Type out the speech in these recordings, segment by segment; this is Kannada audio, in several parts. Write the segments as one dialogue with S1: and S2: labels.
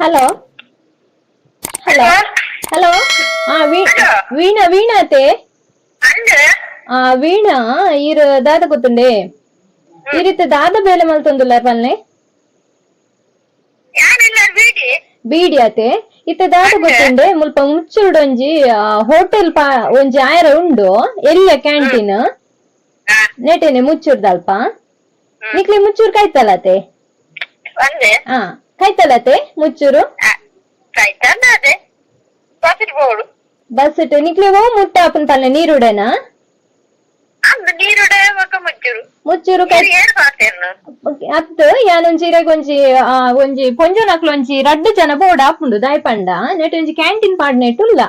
S1: ಹಲೋ ಹಲೋ ಹಲೋ ಹಾ ವೀ ವೀಣಾ ವೀಣಾತೆ
S2: ಅಂದ್ರೆ
S1: ಆ ವೀಣಾ ಈರ್ ದಾದ ಗೊತ್ತುಂಡೆ ಈರಿತ್ತ ದಾದ ಬೇಲೆ ಮಲ್ತೊಂದುಲ್ಲ ಪಲ್ಲೆ
S2: ಯಾರೆಲ್ಲ ಬಿಡಿ
S1: ಬೀಡಿ ಆತೆ ಇತ್ತ ದಾದ ಗೊತ್ತುಂಡೆ ಮುಲ್ಪ ಮುಚ್ಚುಡೊಂಜಿ ಹೋಟೆಲ್ ಪಾ ಒಂಜಿ ಆಯರ ಉಂಡು ಎಲ್ಲ ಕ್ಯಾಂಟೀನ್ ನೆಟೆನೆ ಮುಚ್ಚುಡ್ದಲ್ಪ ನಿಕ್ಲೆ ಮುಚ್ಚೂರು ಕಾಯ್ತಲ್ಲತೆ
S2: ಒಂದೇ
S1: ಹಾ ಕಾಯ್ತಲ್ಲತೆ ಮುಚ್ಚೂರು?
S2: ಕಾಯ್ತಂದ ಅದೇ. ಬಸಿಟ್ ಬೋಡು
S1: ಬಸ್ ಮುಟ್ಟ ಅಪ್ಪನ ತಲೆ ನೀರುಡೆನಾ?
S2: ಅಂದ ನೀರುಡೆ ಮಕ್ಕ ಮುಚ್ಚುರು.
S1: ಮುಚ್ಚೂರು ಅತ್ತು ಯಾನೊಂಜಿ ಒಂಜಿ ಆ, ಒಂಜಿ ಪೊಂಜೋನಕ್ಲು ಒಂಜಿ ರಡ್ಡು ಜನ ಬೋರ್ಡ್ ಆಪುಂಡು ದಾಯ್ಪಂಡ. ನೆಟ್ ಒಂಜಿ ಕ್ಯಾಂಟೀನ್ ಪಾಡ್ನೆಟ್ ಉಲ್ಲ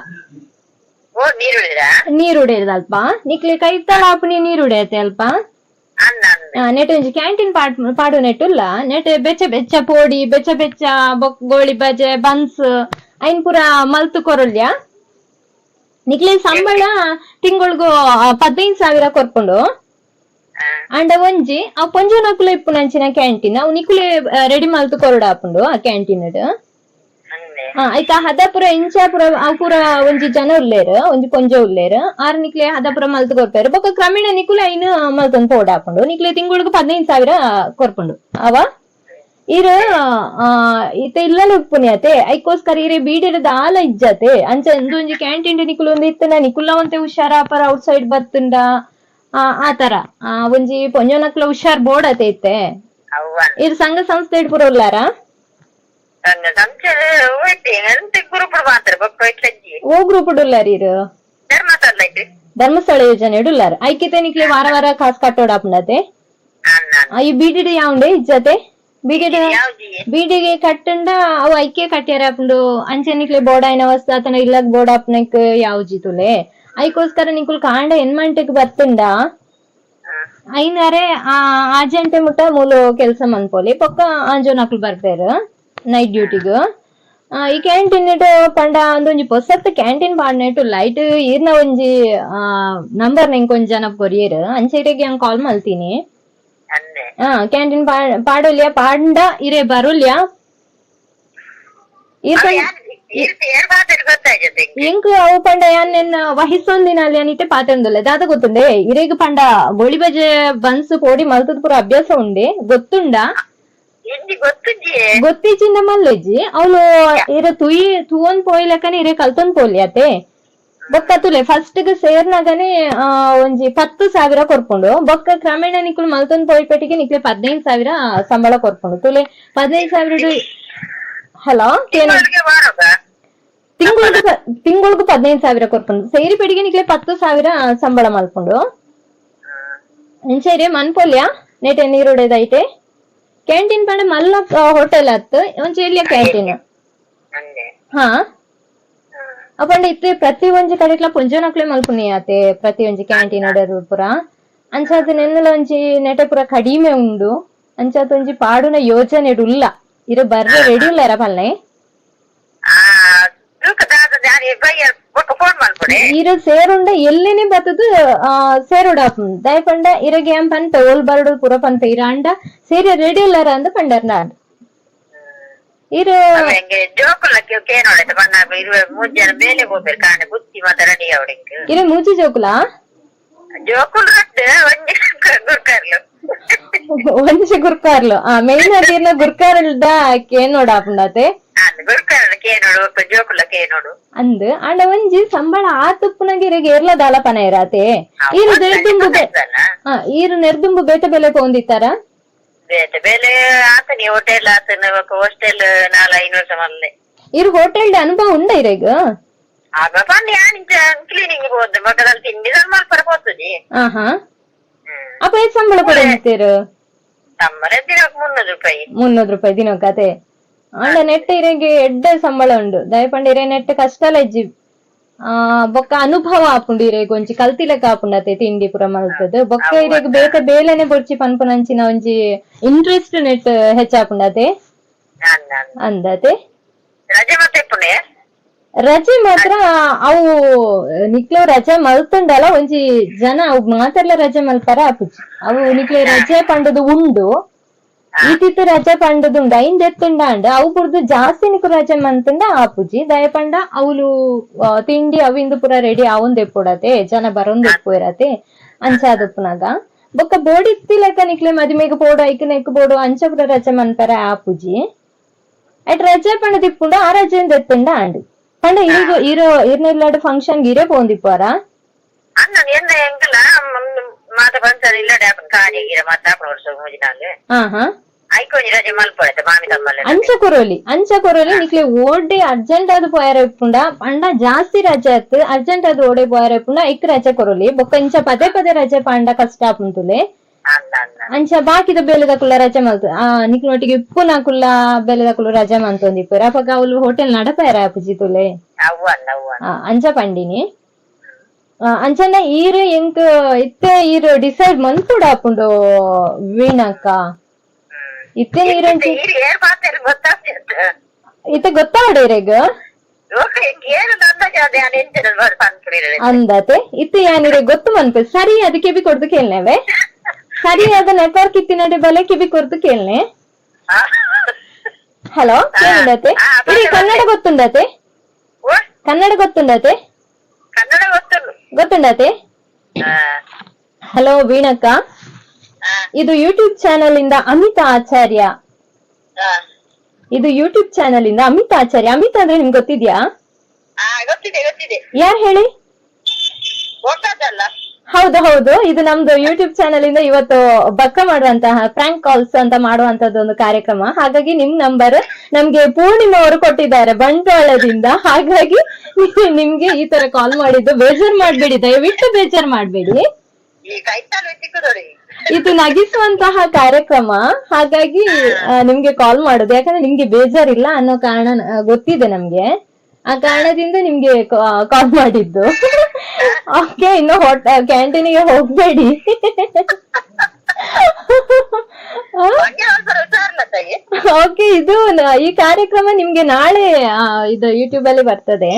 S2: ಓ ನೀರುಳಿದ
S1: ನೀರುಡೆದ ಅಲ್ಪ ನಿಕ್ಲೆ ಕೈತಲ ಆಪುನಿ ನೀರುಡೆಯತೆ ಅಲ್ಪ.
S2: ಅಂದ ಅಂದ
S1: ಆ, ನೆಟ್ ಒಂಜಿ ಕ್ಯಾಂಟೀನ್ ಪಾಡ್ ಪಾಡು ನೆಟ್ಟುಲ್ಲ. ನೆಟ್ ಬೆಚ್ಚ ಬೆಚ್ಚ ಪೋಡಿ ಬೆಚ್ಚ ಬೆಚ್ಚ ಗೋಳಿ ಬಜೆ ಬನ್ಸ್ ಐನ್ ಪೂರ ಮಲ್ತು ಕೊರಲ್ಯ. ನಿಕ್ಲೆ ಸಂಬಳ ತಿಂಗಳಿಗೂ ಪದ್ನೈದು ಸಾವಿರ ಕೊರ್ಕೊಂಡು ಅಂಡ ಒಂಜಿ ಆ ಪೊಂಜೋನಕುಲ ಇಪ್ಪು ನಂಚಿನ ಕ್ಯಾಂಟೀನ್ ಅವು ನಿಕುಲೆ ರೆಡಿ ಮಲ್ತು ಕೊರಡ ಆಪುಂಡು ಆ ಕ್ಯಾಂಟೀನ್ ಹಾ ಐತ ಹದಪುರ ಇಂಚಾಪುರ ಪೂರ ಒಂಜಿ ಜನ ಉಲ್ಲೇರು ಒಂಜಿ ಪೊಂಜ ಉಲ್ಲೇರು. ಆರ್ ನಿಕ್ಲೆ ಹದಪುರ ಮಲ್ತು ಕೊರ್ಪೇರು. ಬೊಕ ಕ್ರಮೇಣ ನಿಕುಲ ಐನು ಮಲ್ತೊಂದು ಪೋಡ ಆಪುಂಡು ನಿಕ್ಲೆ ತಿಂಗಳಿಗೆ ಪದಿನೈದು ಸಾವಿರ ಕೊರ್ಪುಂಡು. ಅವ? ಇರು ಆ ಇತ ಇಲ್ಲಲು ಪುಣ್ಯತೆ ಐಕೋಸ್ಕರ ಇರೆ ಬೀಡಿರದ ಆಲ ಇಜ್ಜತೆ ಅಂಚ ಒಂದೊಂಜಿ ಕ್ಯಾಂಟೀನ್ ನಿಕುಲು ಒಂದು ಇತ್ತನ ನಿಕುಲ್ಲ ಹುಷಾರ ಪರ ಔಟ್ ಸೈಡ್ ಬತ್ತುಂಡ. ಆ ಆತರ ಆ ಒಂಜಿ ಪೊಂಜೋನಕ್ಲ ಹುಷಾರ್ ಬೋರ್ಡ್ ಅತೆ ಇತ್ತೆ ಇರು ಸಂಘ ಸಂಸ್ಥೆ ಪೂರ ಉಲ್ಲಾರ? ಓ ಗ್ರೂಪ್ ಉಲ್ಲಾರ ಇರು.
S2: ಧರ್ಮಸ್ಥಳ
S1: ಯೋಜನೆ ಉಲ್ಲಾರ ಐಕಿತೆ ನಿಕ್ಲೆ ವಾರ ವಾರ ಕಾಸ್ ಕಟ್ಟೋಡ ಆ, ಈ ಬೀಡಿಡ್ ಯಾವ್ಡೆ ಇಜ್ಜತೆ? ಬಿಡಿಡಿ ಬಿಡಿಗೆ ಕಟ್ಟಂಡ ಅವು ಐಕೆ ಕಟ್ಟ್ಯಾರ ಆಪುಂಡು ಅಂಚೆ ನಿಕ್ಲೆ ಬೋರ್ಡ್ ಐನ ವಸ್ತು ಆತನ ಇಲ್ಲಗ್ ಬೋರ್ಡ್ ಆಪ್ನಕ್ ಯಾವ್ ಜಿತುಲೆ ಐಕೋಸ್ಕರ ನಿಕುಲ್ ಕಾಂಡ ಎನ್ಮಂಟೆಗ್ ಬತ್ತುಂಡ ಐನಾರೆ ಆ ಆಜೆಂಟೆ ಮುಟ್ಟ ಮೂಲು ಕೆಲ್ಸ ಮನ್ಪೋಲಿ ಪೊಕ್ಕ ಆಂಜೋನಕ್ಲು ಬರ್ಪೇರು ನೈಟ್ ಡ್ಯೂಟಿಗೆ ಈ ಕ್ಯಾಂಟೀನ್ ಇಟ್ಟು ಪಂಡ ಅಂದೊಂಜಿ ಪೊಸತ್ ಕ್ಯಾಂಟೀನ್ ಪಾಡ್ನೆಟ್ಟು ಲೈಟ್ ಈರ್ನ ಒಂಜಿ ನಂಬರ್ ನಿಂಗ್ ಒಂಜಿ ಜನ ಕೊರಿಯರ್. ಅಂಚೆರಿಗೆ ಹಂಗ್ ಕಾಲ್ ಮಲ್ತೀನಿ. ಹಾ ಕ್ಯಾಂಟೀನ್ ಪಾಡೋಲ್ಯ ಪಾಂಡ ಇರೆ ಬರುಲ್ಯ. ಎಂಕ್ ಅವು ಪಂಡ ಯಾನ್ ನಿನ್ನ ವಹಿಸೊಂದಿನ ಅಲ್ಲಿ ಅನಿತೆ ಪಾತಂದುಲ್ಲ ದಾದ ಗೊತ್ತುಂಡೆ. ಇರೇಗ ಪಂಡ ಗೋಳಿ ಬಜೆ ಬನ್ಸ್ ಕೋಡಿ ಮಲ್ತದ ಪೂರ ಅಭ್ಯಾಸ ಉಂಡೆ. ಗೊತ್ತುಂಡ?
S2: ಗೊತ್ತುಜ್ಜಿ
S1: ನಮ್ಮ ಮಲ್ಲೆಜ್ಜಿ ಅವಳು ಇರ ತುಯಿ ತೂವನ್ ಪೋಯ್ಲಕನೆ ಇರೆ ಕಲ್ತೊಂದ್ ಪೋಲಿಯತೆ ಬೊಕ್ಕ ತುಲೆ ಫಸ್ಟ್ಗೆ ಸೇರ್ನಾಗನೆ ಒಂಜಿ ಪತ್ತು ಸಾವಿರ ಕೊರ್ಕೊಂಡು ಬೊಕ್ಕ ಕ್ರಮೇಣ ಮಲ್ತನ್ ಪೋಯ್ ಪೆಟ್ಟಿಗೆ ನಿಕ್ಲೆ ಪದ್ನೈದು ಸಾವಿರ ಸಂಬಳ ಕೊರ್ಕೊಂಡು. ತುಲೆ ಪದ್ನೈದು ಸಾವಿರ ಹಲೋ ತಿಂಗಳು
S2: ತಿಂಗಳಿಗೆ
S1: ಪದಿನೈದು ಸಾವಿರ ಕೊರ್ಕೊಂಡು. ಸೇರಿ ಪೆಟ್ಟಿಗೆ ನಿಕ್ಲೆ ಪತ್ತು ಸಾವಿರ ಸಂಬಳ ಮಲ್ಕೊಂಡು. ಇಂಚೇರಿ ಮನ್ಪೊಲ್ಯ? ನೆಟೆ ನೀರುಡೆದೈತೆ ಕ್ಯಾಂಟೀನ್ ಪಂಡ ಮಲ್ಲ ಹೋಟೆಲ್ ಆತ್ ಒಂಜಿ ಇಲ್ಲಿಯ ಕ್ಯಾಂಟೀನ್ ಹಾ. ಅಪಂಡ ಇತ್ತೆ ಪ್ರತಿ ಒಂಜಿ ಕಡೆಕ್ಲ ಪುಂಜನಕ್ಲೆ ಮಲ್ಪುನಿ ಆತೆ ಪ್ರತಿ ಒಂಜಿ ಕ್ಯಾಂಟೀನ್ ಅಡರು ಪುರ. ಅಂಚಾದ ನೆನ್ನಲ ಒಂಜಿ ನೆಟೆ ಪುರ ಕಡಿಮೆ ಉಂಡು. ಅಂಚಾದ ಒಂಜಿ ಪಾಡುನ ಯೋಜನೆ ಉಲ್ಲ ಇರು ಬರ್ರೆ ರೆಡಿ ಉಲ್ಲಾರ ಪಲ್ಲೆ?
S2: ಆ ತೂಕದಾದ ದಾರಿ ಬಯ್ಯ ಬೊಕ್ಕ ಫೋನ್ ಮಾಡ್ಕೊಡಿ
S1: ಇರು ಸೇರುಂಡ ಎಲ್ಲಿನೇ ಬತ್ತದು ಆ ಸೇರುಡ ದಯಪಂಡ ಇರಗೆ ಏನ್ ಪಂತ ಓಲ್ ಬರಡು ಪುರ ಪಂತ ಇರ ಅಂಡ ಸೇರಿ ರೆಡಿ ಇಲ್ಲಾರ ಅಂದ ಪಂಡರ್ ನಾನ್ ಇರು
S2: ಹೆಂಗೆ ಜೋಕುಲಕ್ಕೆ ಕೇನೋಡೈತೆ ಬಣ್ಣ ಇರುವ ಮೂರ್ ಜನ ಮೇಲೆ ಹೋಗ್ಬೇಕು ಕಾಣೆ ಬುತ್ತಿ ಮತ್ತೆ ರೆಡಿ ಅವಳಿಗೆ
S1: ಇರು ಮೂಜಿ ಜೋಕುಲ
S2: ಜೋಕುಲ್ ರಟ್ಟು ಒಂಜಿ ಗುರ್ಕರ್ಲು
S1: ಒಂಜಿ ಗುರ್ಕಾರ್ಲು ಆ ಮೇಯ್ನ್ ಅದಿರ್ನ ಗುರ್ಕಾರ್ಲ್ದ ಕೇನೋಡ ಆಪುಂಡತೆ
S2: ಅದು ಗುರ್ಕರ್ಲು ಕೇನೋಡು ಒಕ್ಕ ಜೋಕುಲ ಕೇನೋಡು
S1: ಅಂದ್ ಅಂಡ ಒಂಜಿ ಸಂಬಳ ಆತುಪ್ಪುನಗೆ ಇರಗೆ ಏರ್ಲ ದಾಲಪನ ಇರಾತೆ ಈರು ನೆರ್ದುಂಬು ಬೆ ಆ ಈರು ನೆರ್ದುಂಬು ಬೇತೆ ಬೆಲೆ ಪೋಂದಿತ್ತಾರ
S2: ಬೇತೆ ಬೇಲೆ ಆತನಿ ಹೋಟೆಲ್ ಆತನ ಹಾಸ್ಟೆಲ್ ನಾಲ್ ಐದು ವರ್ಷ ಮಲ್ಲೆ
S1: ಇರು ಹೋಟೆಲ್ ಅನುಭವ ಉಂಡ ಇರೆಗ್
S2: ಆಗ ಪಂಡಿ ಆನಿಂಚ ಕ್ಲೀನಿಂಗ್ ಹೋದ್ ಮಗದಲ್ಲಿ ತಿಂಡಿ ಮಲ್ಪರ ಹೋಗ್ತದೆ
S1: ಆ ಹಾ ಅಪ್ಪ ಎಷ್ಟ್ ಸಂಬಳ ಕೊಡಂತೀರು
S2: ತಮ್ಮನೆ ದಿನಕ್ಕೆ ಮುನ್ನೂರು ರೂಪಾಯಿ
S1: ಮುನ್ನೂರು ರೂಪಾಯಿ ದಿನಕ್ಕತೆ ಅಂಡ ನೆಟ್ ಇರೆಗೆ ಎಡ್ಡ ಸಂಬಳ ಉಂಡು ದಯಪಂಡ ಇರೆ ನೆಟ್ ಕಷ್ಟಲ ಇಜ್ಜಿ ಆ ಬೊಕ್ಕ ಅನುಭವ ಆಪುಂಡು ಇರೆಗ್ ಒಂಜಿ ಕಲ್ತಿಲೆಕ್ಕ ಆಪುಂಡತೆ ತಿಂಡಿ ಪುರ ಮಲ್ತದ್ ಬೊಕ್ಕ ಇರೆಗ್ ಬೇತೆ ಬೇಲೆನೆ ಬೊಡ್ಚಿ ಪನ್ಪುನಂಚಿನ ಒಂಜಿ ಇಂಟ್ರೆಸ್ಟ್ ನೆಟ್ ಹೆಚ್ಚಾಪುಂಡತೆ
S2: ನಾನು ನಾನು
S1: ಅಂದತೆ
S2: ರಜೆ ಮತ್ತೆ ಪುಣೆ
S1: ರಜೆ ಮಾತ್ರ ಅವು ನಿಕ್ಲೆ ರಜೆ ಮಲ್ತುಂಡಲ ಒಂಜಿ ಜನ ಅವು ಮಾತೆರ್ಲ ರಜೆ ಮಲ್ಪಾರ ಆಪುಜಿ ಅವು ನಿಕ್ಲೆ ರಜೆ ಪಂಡದು ಉಂಡು ಈತಿತ್ತು ರಜೆ ಪಂಡದುಂಡ ಇಂದೆತ್ತುಂಡ ಅಂಡ ಅವು ಪುರ್ದು ಜಾಸ್ತಿ ನಿಕು ರಜೆ ಮಂತುಂಡ ಆಪುಜಿ ದಯಪಂಡ ಅವಳು ತಿಂಡಿ ಅವಿಂದು ಪುರ ರೆಡಿ ಅವಂದ್ ಎಪ್ಪುಡತೆ ಜನ ಬರೊಂದು ಎಪ್ಪುರತೆ ಅಂಚಾದಪ್ಪನಾಗ ಬೊಕ್ಕ ಬೋಡಿ ಲೆಕ್ಕ ನಿಕ್ಲೆ ಮದಿಮೆಗೆ ಪೋಡು ಐಕ ಪೋಡು ಅಂಚ ಪುರ ರಜೆ ಮಂತರ ಆಪುಜಿ ಅಟ್ ರಜೆ ಪಂಡ ತಿಪ್ಪುಂಡು ಆ ರಜೆಯಿಂದ ಎತ್ತುಂಡ ಅಂಡ್ ಪಂಡ ಈಗ ಇರೋ ಇರ್ನಿಲ್ಲಾಡು ಫಂಕ್ಷನ್ಗೆ ಇರೇ ಪೋಂದಿಪ್ಪಾರ
S2: ಮಾತ
S1: ಬಂದ
S2: ಇಲ್ಲ ಡ್ಯಾಪನ್ ಕಾಣಿ ಈಗ ಮಾತಾಡ್
S1: ಅಂಚ ಮುಜಿನಾಗೆ ಅಂಚ ಅಂಚಕೊರೋಲಿ ನಿಕ್ಲೆ ಓಡೆ ಅರ್ಜೆಂಟ್ ಆದ ಪೋಯರ್ ಇಪ್ಪುಂಡ ಪಂಡ ಜಾಸ್ತಿ ರಜೆ ಅತ್ತು ಅರ್ಜೆಂಟ್ ಆದ ಓಡೆ ಪೋಯರ್ ಇಪ್ಪುಂಡ ಇಕ್ ರಜೆ ಕೊರೋಲಿ ಬೊಕ್ಕ ಇಂಚ ಪದೇ ಪದೇ ರಜೆ ಪಂಡ ಕಷ್ಟ ಆಪುಂತುಲೆ. ಅಂಚ ಬಾಕಿದ ಬೆಲೆದ ಕುಲ್ಲ ರಜೆ ಮಲ್ತು ಆ ನಿಕ್ ನೋಟಿಗೆ ಇಪ್ಪು ನಾಕುಲ್ಲ ಬೆಲೆದ ಕುಲ್ಲ ರಜೆ ಮಂತೊಂದಿಪ್ಪರ ಪಗ ಅವ್ಲು ಹೋಟೆಲ್
S2: ನಡಪಾಯರ
S1: ಪುಜಿತುಲೆ ಅಂಚ ಪಂಡಿನಿ. ಅಂಚನ ಈರು ಎಂಕ್ ಇತ್ತೆ ಈರ್ ಡಿಸೈಡ್ ಮಂತುಡ ಆಪುಂಡು ವೀಣಕ ಇತ್ತೆ
S2: ಗೊತ್ತಾಗ್ತಿತ್ತು
S1: ಇತ್ತೆ
S2: ಮಾಡಿ
S1: ಅಂದತೆ. ಇತ್ತು ಯಾನಿರೆ ಗೊತ್ತು ಮನ್ಪೆ ಸರಿ ಅದಕ್ಕೆ ಬಿ ಕೊಡ್ದು ಕೇಳ್ನೇವೆ. ಸರಿ ಅದ ನೆಟ್ವರ್ಕ್ ಇತ್ತಿನಡೆ ಬಲೆ ಕಿವಿ ಕೊರ್ದು ಕೇಳ್ನೆ. ಹಲೋ ಕೇಳಿದತೆ? ಕನ್ನಡ ಗೊತ್ತುಂಡತೆ ಕನ್ನಡ ಗೊತ್ತುಂಡತೆ
S2: ಕನ್ನಡ
S1: ಗೊತ್ತುಂಡತೆ? ಹಲೋ ವೀಣಕ್ಕ. ಇದು ಯೂಟ್ಯೂಬ್ ಚಾನೆಲ್ ಇಂದ ಅಮಿತಾ ಆಚಾರ್ಯ. ಇದು ಯೂಟ್ಯೂಬ್ ಚಾನೆಲ್ ಇಂದ ಅಮಿತಾ ಆಚಾರ್ಯ. ಅಮಿತಾ ಅಂದ್ರೆ ನಿಮ್ಗೆ ಗೊತ್ತಿದ್ಯಾ? ಯಾರು ಹೇಳಿ? ಹೌದು ಹೌದು. ಇದು ನಮ್ದು ಯೂಟ್ಯೂಬ್ ಚಾನೆಲ್ ಇಂದ ಇವತ್ತು ಬಕ್ಕ ಮಾಡುವಂತಹ ಫ್ರಾಂಕ್ ಕಾಲ್ಸ್ ಅಂತ ಮಾಡುವಂತದ್ದು ಒಂದು ಕಾರ್ಯಕ್ರಮ. ಹಾಗಾಗಿ ನಿಮ್ ನಂಬರ್ ನಮ್ಗೆ ಪೂರ್ಣಿಮಾ ಅವರು ಕೊಟ್ಟಿದ್ದಾರೆ ಬಂಟ್ವಾಳದಿಂದ. ಹಾಗಾಗಿ ನಿಮ್ಗೆ ಈ ತರ ಕಾಲ್ ಮಾಡಿದ್ದು ಬೇಜಾರ್ ಮಾಡ್ಬೇಡಿ ದಯವಿಟ್ಟು ಬೇಜಾರ್ ಮಾಡ್ಬೇಡಿ. ಇದು ನಗಿಸುವಂತಹ ಕಾರ್ಯಕ್ರಮ. ಹಾಗಾಗಿ ನಿಮ್ಗೆ ಕಾಲ್ ಮಾಡುದು. ಯಾಕಂದ್ರೆ ನಿಮ್ಗೆ ಬೇಜಾರಿಲ್ಲ ಅನ್ನೋ ಕಾರಣ ಗೊತ್ತಿದೆ ನಮ್ಗೆ. ಆ ಕಾರಣದಿಂದ ನಿಮ್ಗೆ ಕಾಲ್ ಮಾಡಿದ್ದು. ಓಕೆ ಇನ್ನು ಕ್ಯಾಂಟೀನಿಗೆ ಹೋಗ್ಬೇಡಿ. ಓಕೆ ಇದು ಈ ಕಾರ್ಯಕ್ರಮ ನಿಮ್ಗೆ ನಾಳೆ ಇದು ಯೂಟ್ಯೂಬ್ ಅಲ್ಲಿ ಬರ್ತದೆ